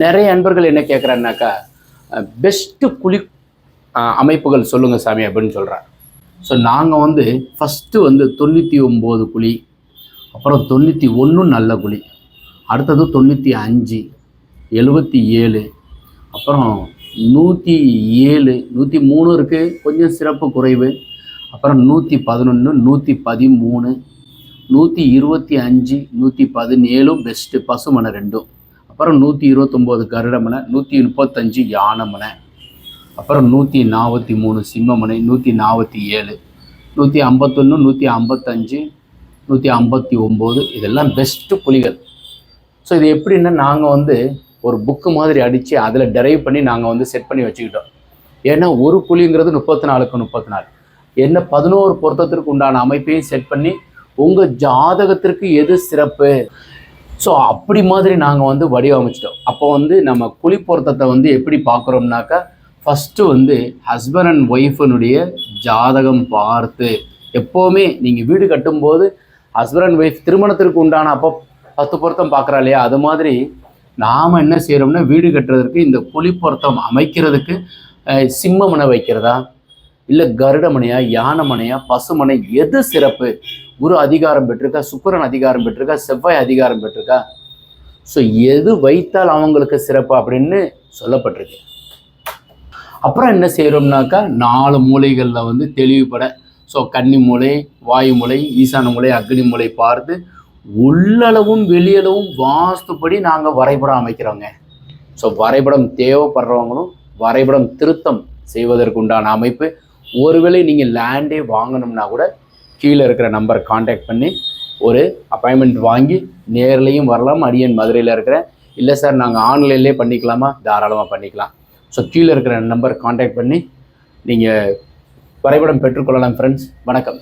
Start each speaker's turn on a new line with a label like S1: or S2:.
S1: நிறைய அன்பர்கள் என்ன கேட்குறாருனாக்கா பெஸ்ட்டு குழி அமைப்புகள் சொல்லுங்கள் சாமி அப்படின்னு சொல்கிறார் ஸோ நாங்கள் வந்து ஃபஸ்ட்டு வந்து தொண்ணூற்றி ஒம்பது குழி அப்புறம் தொண்ணூற்றி ஒன்று நல்ல குழி அடுத்தது தொண்ணூற்றி அஞ்சு எழுபத்தி ஏழு அப்புறம் நூற்றி ஏழு நூற்றி மூணு இருக்குது கொஞ்சம் சிறப்பு குறைவு அப்புறம் நூற்றி பதினொன்று நூற்றி பதிமூணு நூற்றி இருபத்தி அஞ்சு நூற்றி பதினேழும் பெஸ்ட்டு பசுமனை ரெண்டும் அப்புறம் நூற்றி இருபத்தொம்போது கருடமனை நூற்றி முப்பத்தஞ்சு யானமனை அப்புறம் நூற்றி நாற்பத்தி மூணு சிம்மமனை நூற்றி நாற்பத்தி ஏழு நூற்றி ஐம்பத்தொன்று நூற்றி ஐம்பத்தஞ்சு நூற்றி ஐம்பத்தி ஒம்பது. இதெல்லாம் பெஸ்ட்டு புலிகள். ஸோ இது எப்படின்னா நாங்கள் வந்து ஒரு புக்கு மாதிரி அடித்து அதில் டெரைவ் பண்ணி நாங்கள் வந்து செட் பண்ணி வச்சுக்கிட்டோம். ஏன்னா ஒரு புலிங்கிறது முப்பத்தி நாலுக்கு முப்பத்தி நாலு என்ன பதினோரு பொருத்தத்திற்கு உண்டான அமைப்பையும் செட் பண்ணி உங்கள் ஜாதகத்திற்கு எது சிறப்பு? ஸோ அப்படி மாதிரி நாங்கள் வந்து வடிவமைச்சிட்டோம். அப்போ வந்து நம்ம குழி பொருத்தத்தை வந்து எப்படி பார்க்குறோம்னாக்கா ஃபஸ்ட்டு வந்து ஹஸ்பண்ட் அண்ட் ஒய்ஃபினுடைய ஜாதகம் பார்த்து எப்போவுமே நீங்கள் வீடு கட்டும்போது ஹஸ்பண்ட் அண்ட் ஒய்ஃப் திருமணத்திற்கு உண்டான அப்போ பத்து பொருத்தம் பார்க்குறா இல்லையா? அது மாதிரி நாம் என்ன செய்கிறோம்னா வீடு கட்டுறதுக்கு இந்த குழி பொருத்தம் அமைக்கிறதுக்கு சிம்மமனை வைக்கிறதா? இல்லை கருடமனையா யானைமனையா பசுமனை எது சிறப்பு? குரு அதிகாரம் பெற்றிருக்கா சுக்கரன் அதிகாரம் பெற்றிருக்கா செவ்வாய் அதிகாரம் பெற்றிருக்கா? ஸோ எது வைத்தால் அவங்களுக்கு சிறப்பு அப்படின்னு சொல்லப்பட்டிருக்கு. அப்புறம் என்ன செய்கிறோம்னாக்கா நாலு மூலைகளில் வந்து தெளிவுபட ஸோ கன்னி மூலை வாயு மூலை ஈசான மூலை அக்னி மூலை பார்த்து உள்ளளவும் வெளியளவும் வாஸ்துப்படி நாங்கள் வரைபடம் அமைக்கிறோங்க. ஸோ வரைபடம் தேவைப்படுறவங்களும் வரைபடம் திருத்தம் செய்வதற்குண்டான அமைப்பு. ஒருவேளை நீங்கள் லேண்டே வாங்கணும்னா கூட கீழே இருக்கிற நம்பரை காண்டாக்ட் பண்ணி ஒரு அப்பாயின்மெண்ட் வாங்கி நேர்லேயும் வரலாம் அடியன் மதுரையில் இருக்கிறேன் இல்லை சார் நாங்கள் ஆன்லைன்லேயே பண்ணிக்கலாமா? தாராளமாக பண்ணிக்கலாம். ஸோ கீழே இருக்கிற நம்பர் காண்டாக்ட் பண்ணி நீங்கள் வரைபடம் பெற்றுக்கொள்ளலாம் ஃப்ரெண்ட்ஸ் வணக்கம்.